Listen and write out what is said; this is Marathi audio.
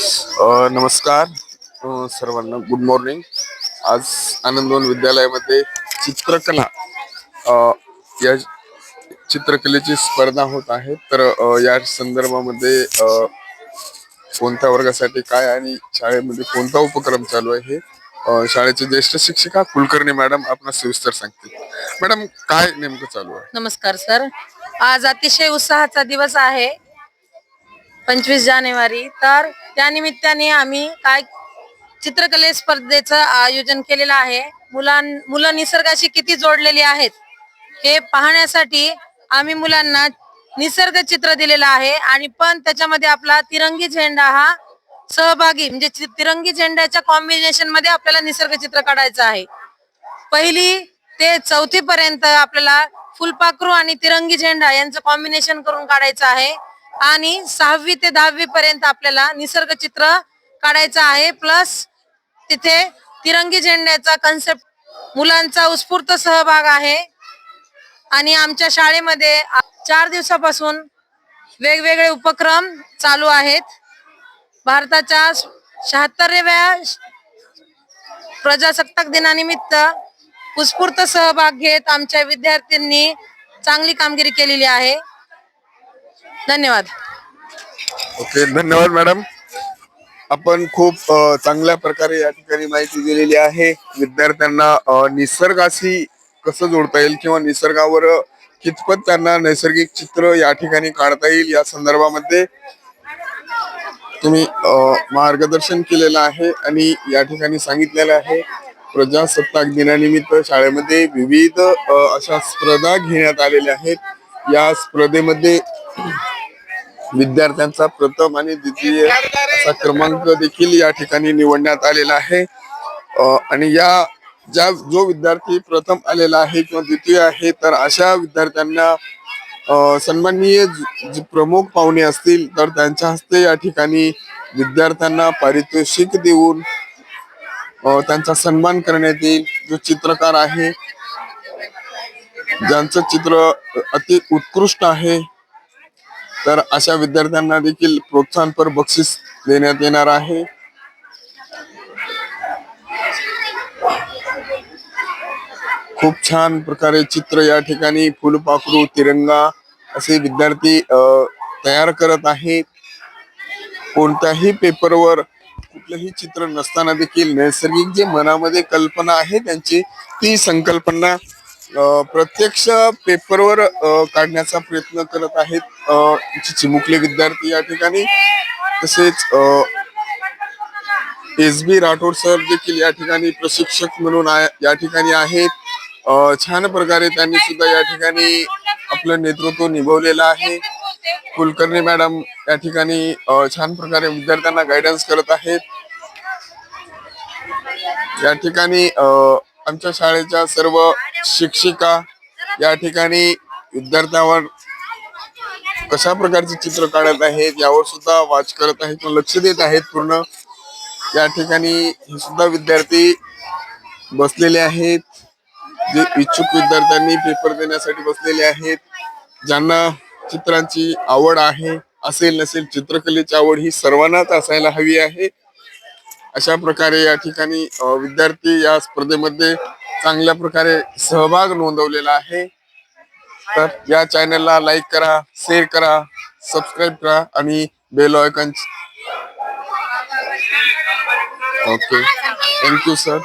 अ, नमस्कार. अ, सर्वांना गुड मॉर्निंग आज आनंदवन विद्यालयामध्ये चित्रकला अ, या चित्रकलेची स्पर्धा होत आहे. तर अ, या संदर्भामध्ये अ, कोणत्या वर्गासाठी काय आणि शाळेमध्ये कोणता उपक्रम चालू आहे हे अ, शाळेचे ज्येष्ठ शिक्षिका कुलकर्णी मॅडम आपण सविस्तर सांगतील. मॅडम काय नेमकं चालू आहे? नमस्कार सर. आज अतिशय उत्साहाचा दिवस आहे. पंचवीस जानेवारी. तर त्या निमित्ताने आम्ही काय चित्रकले स्पर्धेचं आयोजन केलेलं आहे. मुलां मुलं निसर्गाशी किती जोडलेली आहेत हे पाहण्यासाठी आम्ही मुलांना निसर्ग चित्र दिलेलं आहे. आणि पण त्याच्यामध्ये आपला तिरंगी झेंडा हा सहभागी म्हणजे तिरंगी झेंड्याच्या कॉम्बिनेशनमध्ये आपल्याला निसर्ग चित्र काढायचं आहे. पहिली ते चौथी पर्यंत आपल्याला फुलपाखरू आणि तिरंगी झेंडा यांचं कॉम्बिनेशन करून काढायचं आहे. आणि सहावी ते दहावी पर्यंत आपल्याला निसर्ग चित्र काढायचं आहे. प्लस तिथे तिरंगी झेंड्याचा कन्सेप्ट मुलांचा उत्स्फूर्त सहभाग आहे. आणि आमच्या शाळेमध्ये चार दिवसापासून वेगवेगळे उपक्रम चालू आहेत. भारताच्या शहात्तरव्या प्रजासत्ताक दिनानिमित्त उत्स्फूर्त सहभाग घेत आमच्या विद्यार्थ्यांनी चांगली कामगिरी केलेली आहे. धन्यवाद. ओके धन्यवाद मॅडम. आपण खूप अ, चांगल्या प्रकारे या ठिकाणी माहिती दिलेली आहे. विद्यार्थ्यांना अ, निसर्गाशी कसं जोडता येईल किंवा निसर्गावर कितपत त्यांना नैसर्गिक चित्र या ठिकाणी काढता येईल या संदर्भामध्ये तुम्ही अ, मार्गदर्शन केलेलं आहे आणि या ठिकाणी सांगितलेलं आहे. प्रजासत्ताक दिनानिमित्त शाळेमध्ये विविध अ, अशा स्पर्धा घेण्यात आलेल्या आहेत. या स्पर्धेमध्ये विद्यार्थ्यांचा प्रथम आणि द्वितीय असा क्रमांक देखील या ठिकाणी निवडण्यात आलेला आहे. आणि या ज्या जो विद्यार्थी प्रथम आलेला आहे किंवा द्वितीय आहे तर अशा विद्यार्थ्यांना अ, सन्माननीय जे प्रमुख पाहुणे असतील तर त्यांच्या हस्ते या ठिकाणी विद्यार्थ्यांना पारितोषिक देऊन त्यांचा सन्मान करण्यात येईल. जो चित्रकार आहे ज्यांचं चित्र अति उत्कृष्ट आहे तर अशा विद्यार्थ्यांना देखील प्रोत्साहनपर बक्षीस देण्यात येणार आहे. खूप छान प्रकारे चित्र या ठिकाणी फुलपाखरू तिरंगा असे विद्यार्थी तयार करत आहेत. कोणत्याही पेपरवर कुठलंही चित्र नसताना देखील नैसर्गिक जे मनामध्ये कल्पना आहे त्यांची ती संकल्पना प्रत्यक्ष पेपरवर काढण्याचा प्रयत्न करत आहेत चिमुकले विद्यार्थी या ठिकाणी. तसेच एस बी राठोड सर देखील या ठिकाणी प्रशिक्षक म्हणून या ठिकाणी आहेत. छान प्रकारे त्यांनी सुद्धा या ठिकाणी आपलं नेतृत्व निभवलेलं आहे. कुलकर्णी मॅडम या ठिकाणी छान प्रकारे विद्यार्थ्यांना गायडन्स करत आहेत. या ठिकाणी आमच्या शाळेच्या सर्व शिक्षिका या ठिकाणी विद्यार्थ्यावर कशा प्रकारचे चित्र काढत आहेत यावर सुद्धा वाच करत आहेत किंवा लक्ष देत आहेत पूर्ण. या ठिकाणी हे सुद्धा विद्यार्थी बसलेले आहेत. जे इच्छुक विद्यार्थ्यांनी पेपर देण्यासाठी बसलेले आहेत. ज्यांना चित्रांची आवड आहे असेल नसेल चित्रकलेची आवड ही सर्वांनाच असायला हवी आहे. अशा प्रकारे या ठिकाणी विद्यार्थी या स्पर्धेमध्ये चांगल्या प्रकारे सहभाग नोंदवलेला आहे. तर या चॅनलला लाईक करा शेअर करा सबस्क्राईब करा आणि bell icon okay thank you sir